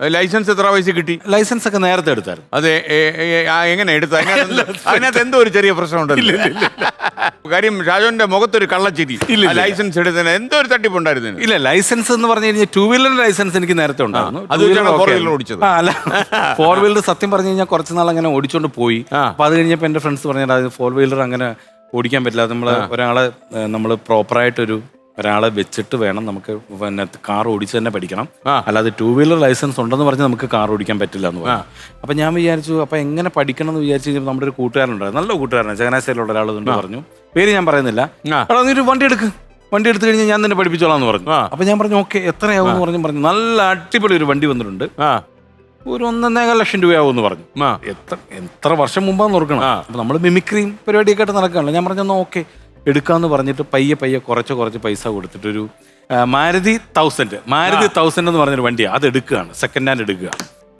Licence എത്ര വയസ്സിൽ കിട്ടി? ലൈസൻസ് ഒക്കെ നേരത്തെ എടുത്തായിരുന്നു. അതെ ആ, എങ്ങനെ എടുത്ത അതിനകത്ത് എന്ത്- അതിനകത്ത് എന്തോ ഒരു ചെറിയ പ്രശ്നമുണ്ടല്ലോ കാര്യം ഷാജോന്റെ മുഖത്തൊരു കള്ളച്ചിരി. ഇല്ല, ആ ഇല്ല. ലൈസൻസ് എടുത്തതിന് എന്തോ ഒരു തട്ടിപ്പ് ഉണ്ടായിരുന്നു ഇല്ല ലൈസൻസ് എന്ന് പറഞ്ഞു കഴിഞ്ഞാൽ ടൂ വീലർ ലൈസൻസ് എനിക്ക് നേരത്തെ ഉണ്ടായിരുന്നു. അത് വീലർ wheeler വെച്ചാണോ four okay wheeler ഓടിച്ചത്? ആ, അല്ല. ഫോർ വീലർ സത്യം പറഞ്ഞു കഴിഞ്ഞാൽ കുറച്ച് നാൾ അങ്ങനെ ഓടിച്ചോണ്ട് പോയി. ആ. അപ്പൊ അത് കഴിഞ്ഞപ്പോൾ എന്റെ ഫ്രണ്ട്സ് പറഞ്ഞാൽ അത് ഫോർ വീലർ അങ്ങനെ ഓടിക്കാൻ പറ്റില്ല. നമ്മൾ ഒരാളെ നമ്മൾ പ്രോപ്പറായിട്ടൊരു ഒരാളെ വെച്ചിട്ട് വേണം നമുക്ക് പിന്നെ കാർ ഓടിച്ച് തന്നെ പഠിക്കണം. അല്ലാതെ ടൂ വീലർ ലൈസൻസ് ഉണ്ടെന്ന് പറഞ്ഞ് നമുക്ക് കാർ ഓടിക്കാൻ പറ്റില്ല എന്ന് പറഞ്ഞു. അപ്പൊ ഞാൻ വിചാരിച്ചു അപ്പൊ എങ്ങനെ പഠിക്കണം എന്ന് വിചാരിച്ചു കഴിഞ്ഞപ്പോൾ നമ്മുടെ ഒരു കൂട്ടുകാരനുണ്ടായിരുന്നു. നല്ല കൂട്ടുകാരനാണ് ചങ്ങനാശ്ശേരിയിലുള്ള ഒരാൾ കൊണ്ട് പറഞ്ഞു. പേര് ഞാൻ പറയുന്നില്ല. നീ ഒരു വണ്ടി എടുക്ക്. വണ്ടി എടുത്തു കഴിഞ്ഞാൽ ഞാൻ തന്നെ പഠിപ്പിച്ചോളാം എന്ന് പറഞ്ഞു. അപ്പൊ ഞാൻ പറഞ്ഞു ഓക്കെ എത്രയാവും എന്ന് പറഞ്ഞു പറഞ്ഞു. നല്ല അടിപൊളി ഒരു വണ്ടി വന്നിട്ടുണ്ട്. ഒരു ഒന്നൊന്നേകാൽ ലക്ഷം രൂപയാവും എന്ന് പറഞ്ഞു. എത്ര എത്ര വർഷം മുമ്പാന്ന് ഓർക്കണം. നമ്മൾ മിമിക്രിയും പരിപാടിയൊക്കെ ആയിട്ട് നടക്കുകയാണല്ലോ. ഞാൻ പറഞ്ഞു ഓക്കെ. എടുക്കാന്ന് പറഞ്ഞിട്ട് പയ്യെ പയ്യെ കുറച്ച് കുറച്ച് പൈസ കൊടുത്തിട്ടൊരു മാരുതി തൗസൻഡ് മാരുതി തൗസൻഡ് എന്ന് പറഞ്ഞൊരു വണ്ടിയാണ് അത് എടുക്കുകയാണ്. സെക്കൻഡ് ഹാൻഡ് എടുക്കുക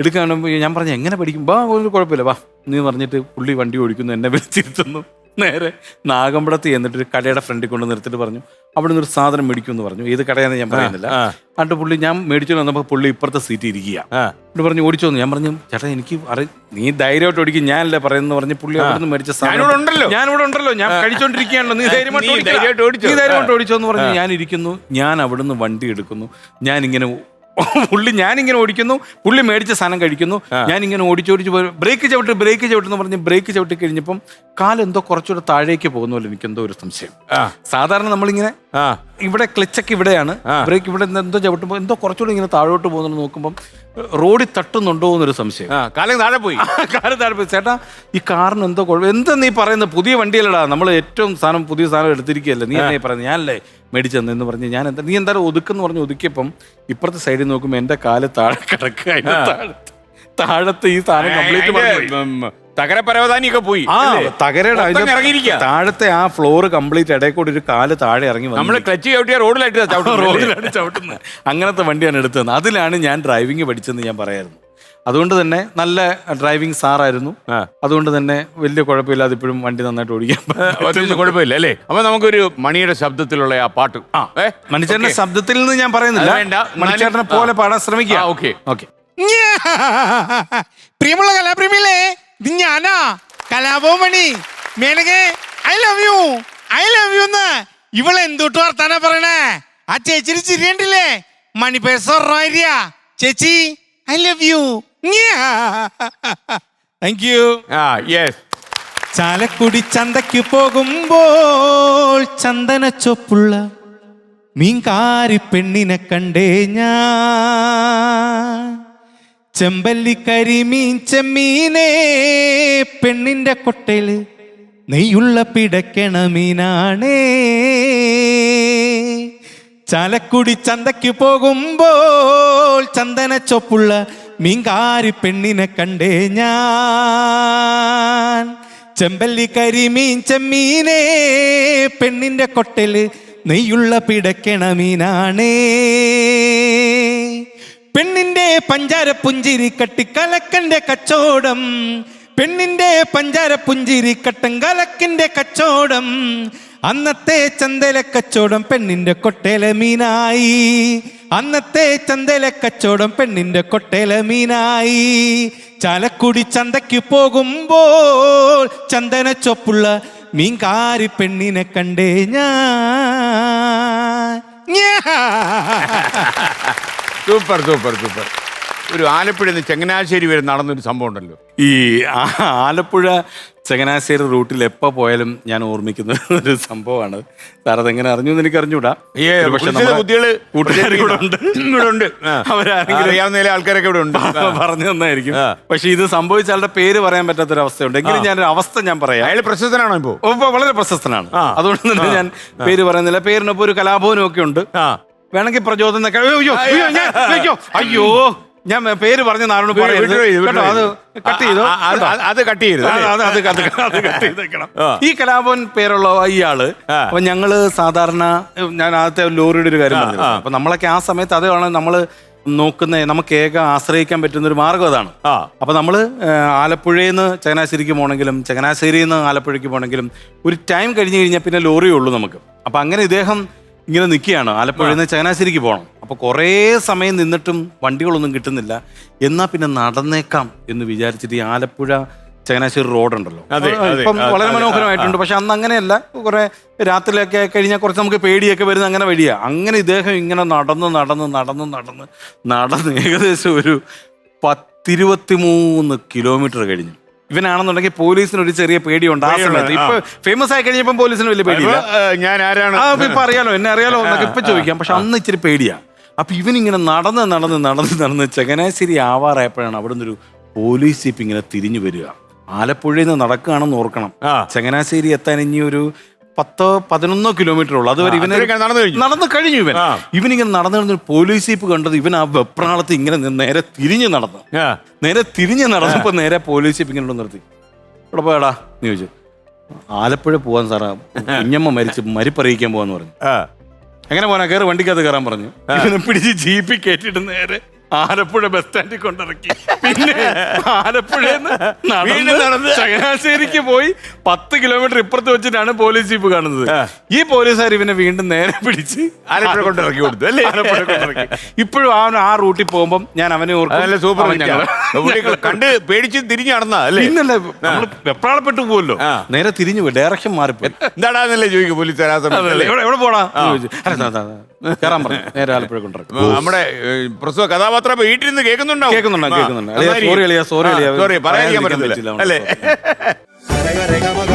എടുക്കുകയാണ് ഞാൻ പറഞ്ഞു എങ്ങനെ പഠിക്കും? വാ ഒരു കുഴപ്പമില്ല. വാ. നീ പറഞ്ഞിട്ട് പുള്ളി വണ്ടി ഓടിക്കുന്നു എന്നെ വിളിച്ചിരുത്തുന്നു. നേരെ നാഗമ്പടത്ത് ചെന്നിട്ട് ഒരു കടയുടെ ഫ്രണ്ടിൽ കൊണ്ട് നിർത്തിട്ട് പറഞ്ഞു അവിടെ നിന്ന് ഒരു സാധനം മേടിക്കുമെന്ന് പറഞ്ഞു. ഏത് കടയാണെന്ന് ഞാൻ പറയുന്നില്ല. ആ. പുള്ളി ഞാൻ മേടിച്ചു വന്നപ്പോൾ പുള്ളി ഇപ്പുറത്തെ സീറ്റ് ഇരിക്കുക. എന്നിട്ട് പറഞ്ഞു ഓടിച്ചു വന്നു ഞാൻ പറഞ്ഞു ചേട്ടാ എനിക്ക് അറി നീ ധൈര്യമായിട്ട് ഓടിക്കും ഞാനല്ലേ പറയുന്നത് പറഞ്ഞു പുള്ളി അവിടെ നിന്ന് മേടിച്ച സാധനം- ഞാനിവിടെ ഉണ്ടല്ലോ. ഞാനിവിടെ ഉണ്ടല്ലോ. ഞാൻ കഴിച്ചോണ്ടിരിക്കുകയാണല്ലോ. നീ ധൈര്യമായിട്ട് ഓടിച്ചോ. നീ ധൈര്യമായിട്ട് ഓടിച്ചോ എന്ന് പറഞ്ഞു. ഞാൻ ഇരിക്കുന്നു. ഞാൻ അവിടുന്ന് വണ്ടി എടുക്കുന്നു. ഞാൻ ഇങ്ങനെ പുള്ളി ഞാനിങ്ങനെ ഓടിക്കുന്നു പുള്ളി മേടിച്ച സാധനം കഴിക്കുന്നു. ഞാനിങ്ങനെ ഓടിച്ചോടിച്ച് പോയി. ബ്രേക്ക് ചവിട്ട് ബ്രേക്ക് ചവിട്ടെന്ന് പറഞ്ഞ് ബ്രേക്ക് ചവിട്ടി കഴിഞ്ഞപ്പം കാലെന്തോ കുറച്ചുകൂടെ താഴേക്ക് പോകുന്ന പോലെ എനിക്കെന്തോ ഒരു സംശയം. സാധാരണ നമ്മളിങ്ങനെ ഇവിടെ ക്ലച്ചൊക്കെ ഇവിടെയാണ്. ബ്രേക്ക് ഇവിടെ എന്തോ ചവിട്ടുമ്പോൾ എന്തോ കുറച്ചുകൂടി ഇങ്ങനെ താഴോട്ട് പോകുന്നു നോക്കുമ്പോൾ റോഡിൽ തട്ടുന്നുണ്ടോ എന്നൊരു സംശയം. കാലം താഴെ പോയി. കാലം താഴെ പോയി. ചേട്ടാ ഈ കാറിന് എന്തോ കുഴപ്പം എന്താ നീ പറയുന്നത്? പുതിയ വണ്ടിയല്ലടാ. നമ്മൾ ഏറ്റവും സാധനം പുതിയ സാധനം എടുത്തിരിക്കുകയല്ലേ? നീ എന്നെ പറയുന്നത് ഞാനല്ലേ മേടിച്ചെന്ന് എന്ന് പറഞ്ഞ് ഞാൻ എന്താ നീ എന്തായാലും ഒതുക്കെന്ന് പറഞ്ഞ് ഒതുക്കിയപ്പം ഇപ്പുറത്തെ സൈഡിൽ നോക്കുമ്പോൾ എന്റെ കാൽ താഴെ കിടക്കുക. താഴത്ത് ഈ സാധനം കംപ്ലീറ്റ് തകര പരവതാനിയൊക്കെ പോയി ആ? തകരയുടെ മൊത്തം അതിന്റെ താഴത്തെ ആ ഫ്ലോർ കംപ്ലീറ്റ് ഇടയിൽ കൂടി ഒരു കാൽ താഴെ ഇറങ്ങി വന്നു നമ്മൾ ക്ലച്ച് ചവിട്ടിയ റോഡിലായിട്ട് ചവിട്ടുന്നത് റോഡിലാണ് ചവിട്ടുന്നത് അങ്ങനത്തെ വണ്ടിയാണ് എടുത്തത് അതിലാണ് ഞാൻ ഡ്രൈവിംഗ് പഠിച്ചെന്ന് ഞാൻ പറയായിരുന്നു അതുകൊണ്ട് തന്നെ നല്ല ഡ്രൈവിംഗ് സാറായിരുന്നു ആ. അതുകൊണ്ട് തന്നെ വലിയ കുഴപ്പമില്ലാതെ ഇപ്പോഴും വണ്ടി നന്നായിട്ട് ഓടിക്കാൻ പറ്റും. കുഴപ്പമില്ല അല്ലേ അപ്പൊ നമുക്കൊരു മണിയുടെ ശബ്ദത്തിലുള്ള ആ പാട്ട് ആ ഏ? മണിച്ചേട്ടന്റെ. ശബ്ദത്തിൽ നിന്ന് ഞാൻ പറയുന്നില്ല അത് വേണ്ട. മണിച്ചേട്ടനെ പോലെ പാടാൻ ശ്രമിക്കുക ആ, ഓക്കേ. ഓക്കെ പ്രിയമുള്ള കലാപ്രേമികളെ ഇത് ഞാനാ? Kalabhavan Mani. മേനകെ I love you I love you എന്ന്. ഇവളെ എന്തൊട്ട് വർത്താനാ പറയണേ? ആ ചേച്ചിന് ചിരിയണ്ടില്ലേ മണിപ്പേർ പറഞ്ഞ ചേച്ചി I love you thank you ആ യെസ് ചാലക്കുടി ചന്തയ്ക്ക് പോകുമ്പോൾ ചന്ദന ചൊപ്പുള്ള മീൻകാരി പെണ്ണിനെ കണ്ടേ ഞാൻ. ചെമ്പല്ലി കരിമീൻ ചെമ്മീനേ പെണ്ണിന്റെ കൊട്ടയിൽ നെയ്യുള്ള പിടക്കണ മീനാണേ. ചാലക്കുടി ചന്തയ്ക്ക് പോകുമ്പോൾ ചന്ദന ചൊപ്പുള്ള മീങ്കാരി പെണ്ണിനെ കണ്ടേ ഞാൻ. ചെമ്പല്ലി കരിമീൻ ചെമ്മീനേ പെണ്ണിന്റെ കൊട്ടൽ നെയ്യുള്ള പിടക്കണ മീനാണേ. പെണ്ണിന്റെ പഞ്ചാര പുഞ്ചിരി കട്ടി കലക്കന്റെ കച്ചോടം പെണ്ണിന്റെ പഞ്ചാര പുഞ്ചിരി കട്ടൻ കലക്കിന്റെ കച്ചോടം അന്നത്തെ ചന്തല കച്ചോടം പെണ്ണിന്റെ കൊട്ടേല മീനായി. അന്നത്തെ ചന്തല കച്ചോടം പെണ്ണിന്റെ കൊട്ടേല മീനായി. ചാലക്കുടി ചന്തയ്ക്ക് പോകുമ്പോൾ ചന്ദന ചൊപ്പുള്ള മീൻകാരി പെണ്ണിനെ കണ്ടേ ഞാൻ. Super super super. ഒരു ആലപ്പുഴ നിന്ന് ചങ്ങനാശ്ശേരി വരെ നടന്നൊരു സംഭവം ഉണ്ടല്ലോ. ഈ ആ- ആലപ്പുഴ ചങ്ങനാശ്ശേരി റൂട്ടിൽ എപ്പോ പോയാലും ഞാൻ ഓർമ്മിക്കുന്ന ഒരു സംഭവമാണ്. സാർ അതെങ്ങനെ അറിഞ്ഞു എന്ന് എനിക്ക് അറിഞ്ഞൂടാ ഏ, പക്ഷെ കുൽസിത നമ്മുടെ ബുദ്ധികൾ കൂട്ടുകാർ ഇവിടെ ഉണ്ട്. ഇവിടെ ഉണ്ട് ആ. അവരാരെങ്കിലും അറിയാവുന്ന ചില ആൾക്കാരൊക്കെ ഇവിടെ ഉണ്ട്. ആ. പറഞ്ഞു തന്നായിരിക്കും. ആ. പക്ഷെ ഇത് സംഭവിച്ച ആളുടെ പേര് പറയാൻ പറ്റാത്തൊരവസ്ഥയുണ്ട്. എങ്കിലും ഞാൻ ഒരു അവസ്ഥ ഞാൻ പറയാം. അയാൾ പ്രശസ്തനാണോ ഇപ്പോ? ഓ, വളരെ പ്രശസ്തനാണ്. ആ. അതുകൊണ്ട് തന്നെ ഞാൻ പേര് പറയുന്നില്ല. പേരിനൊപ്പം ഒരു കലാഭവനും ഒക്കെ ഉണ്ട്. ആ. വേണമെങ്കിൽ പ്രചോദനം ഒക്കെ- അയ്യോ, അയ്യോ, അയ്യോ, ഞാൻ- അയ്യോ, അയ്യോ. ഞാൻ പേര് പറഞ്ഞ നാളോട് പറയരുത്. കേട്ടോ അത് കട്ട് ചെയ്തു? അത് കട്ട്? ചെയ്യരുത് അത് ചെയ്തേക്കണം. ഈ കലാഭവൻ പേരുള്ള ഇയാൾ. അപ്പൊ ഞങ്ങൾ സാധാരണ ഞാൻ ആദ്യത്തെ ലോറിയുടെ ഒരു കാര്യം പറഞ്ഞു. അപ്പൊ നമ്മളൊക്കെ ആ സമയത്ത് അതാണ് നമ്മൾ നോക്കുന്ന നമുക്ക് ഏക ആശ്രയിക്കാൻ പറ്റുന്ന ഒരു മാർഗം അതാണ്. അപ്പൊ നമ്മൾ ആലപ്പുഴയിൽ നിന്ന് ചങ്ങനാശ്ശേരിക്ക് പോകണമെങ്കിലും ചങ്ങനാശ്ശേരിയിൽ നിന്ന് ആലപ്പുഴയ്ക്ക് പോകണമെങ്കിലും ഒരു ടൈം കഴിഞ്ഞു കഴിഞ്ഞാൽ പിന്നെ ലോറിയേ ഉള്ളൂ നമുക്ക്. അപ്പൊ അങ്ങനെ ഇദ്ദേഹം ഇങ്ങനെ നിൽക്കുകയാണ്. ആലപ്പുഴയിൽ നിന്ന് ചങ്ങനാശ്ശേരിക്ക് പോകണം. അപ്പോൾ കുറേ സമയം നിന്നിട്ടും വണ്ടികളൊന്നും കിട്ടുന്നില്ല. എന്നാൽ പിന്നെ നടന്നേക്കാം എന്ന് വിചാരിച്ചിട്ട് ഈ ആലപ്പുഴ ചങ്ങനാശ്ശേരി റോഡുണ്ടല്ലോ. ഇപ്പം വളരെ മനോഹരമായിട്ടുണ്ട്. പക്ഷെ അന്ന് അങ്ങനെയല്ല. കുറെ രാത്രിയിലൊക്കെ കഴിഞ്ഞാൽ കുറച്ച് നമുക്ക് പേടിയൊക്കെ വരുന്ന അങ്ങനെ വഴിയാ. അങ്ങനെ ഇദ്ദേഹം ഇങ്ങനെ നടന്ന് നടന്ന് നടന്ന് നടന്ന് നടന്ന് ഏകദേശം ഒരു പത്തിരുപത്തി മൂന്ന് കിലോമീറ്റർ കഴിഞ്ഞു. ഇവനാണെന്നുണ്ടെങ്കിൽ പോലീസിന് ഒരു ചെറിയ പേടിയുണ്ട് ആ സമയത്ത്. ഇപ്പൊ ഫേമസ് ആയി കഴിഞ്ഞപ്പോൾ പോലീസിന് വലിയ പേടിയില്ല. ഞാൻ ആരാണ്? ആ ഇപ്പൊ അറിയാലോ എന്നെ അറിയാലോ എന്നൊക്കെ ഇപ്പൊ ചോദിക്കാം. പക്ഷെ അന്ന് ഇച്ചിരി പേടിയാ. അപ്പൊ ഇവനിങ്ങനെ നടന്ന് നടന്ന് നടന്ന് നടന്ന് ചങ്ങനാശ്ശേരി ആവാറായപ്പോഴാണ് അവിടെ ഒരു പോലീസ് ജീപ്പ് ഇങ്ങനെ തിരിഞ്ഞു വരിക. ആലപ്പുഴയിൽ നിന്ന് നടക്കുകയാണെന്ന് ഓർക്കണം. ചങ്ങനാശ്ശേരി എത്താൻ ഇനി ഒരു പത്തോ പതിനൊന്നോ കിലോമീറ്റർ ഉള്ളു. അതുവരെ ഇവന് അത്രയൊക്കെ നടന്നു കഴിഞ്ഞു. നടന്നു കഴിഞ്ഞു ഇവൻ. ആ. ഇവനിങ്ങനെ നടന്നു നടന്ന് പോലീസ് ജീപ്പ് കണ്ടത് ഇവൻ ആ വെപ്രാളത്ത് ഇങ്ങനെ നിന്ന് നേരെ തിരിഞ്ഞു നടന്നു. ആ, നേരെ തിരിഞ്ഞ് നടന്നപ്പോ നേരെ പോലീസ് ജീപ്പ് ഇങ്ങനെ കൊണ്ട് നിർത്തി. ഇവിടെ പോയടാ നീ ചോദിച്ചു. ആലപ്പുഴ പോവാൻ സാറാ കുഞ്ഞമ്മ മരിച്ച് മരിപ്പറിയിക്കാൻ പോവാന്ന് പറഞ്ഞു. ആ. എങ്ങനെ പോനാ കയറി വണ്ടിക്കകത്ത് കയറാൻ പറഞ്ഞു. ഇവനെ പിടിച്ച് ജീപ്പി കേട്ടിട്ട് നേരെ ആലപ്പുഴ ബസ് സ്റ്റാൻഡിൽ കൊണ്ടിറക്കി. പിന്നെ ആലപ്പുഴന്ന് നടന്ന് ചങ്ങനാശ്ശേരിക്ക് പോയി പത്ത് കിലോമീറ്റർ ഇപ്പുറത്ത് വെച്ചിട്ടാണ് പോലീസ് ജീപ്പ് കാണുന്നത്. ഈ പോലീസുകാർ ഇവനെ വീണ്ടും നേരെ പിടിച്ച് ആലപ്പുഴ കൊണ്ടിറക്കി കൊടുത്തു അല്ലേ? ആലപ്പുഴ കൊണ്ടിറക്കി. ഇപ്പോഴും അവൻ ആ റൂട്ടിൽ പോകുമ്പോൾ ഞാൻ അവനെ ഓർക്കും. സൂപ്പർ കണ്ട് പേടിച്ച് തിരിഞ്ഞു നടന്നാ അല്ലേ? നമ്മൾ വെപ്രാളപ്പെട്ടു പോകുമല്ലോ നേരെ തിരിഞ്ഞു പോയി ഡയറക്ഷൻ മാറിപ്പോയി. എന്താടാന്നല്ലേ ചോദിക്കും പോലീസ് എവിടെ പോടാ. കയറാൻ പറഞ്ഞു. നേരെ ആലപ്പുഴ കൊണ്ടിറക്കും. നമ്മുടെ പ്രസവ കഥാപാത്രം ഇപ്പൊ വീട്ടിൽ നിന്ന് കേൾക്കുന്നുണ്ടാവും. കേൾക്കുന്നുണ്ടോ കേൾക്കുന്നുണ്ടോ. സോറി അളിയാ സോറി അളിയാ സോറി പറയാൻ പറ്റില്ല, അല്ലേ?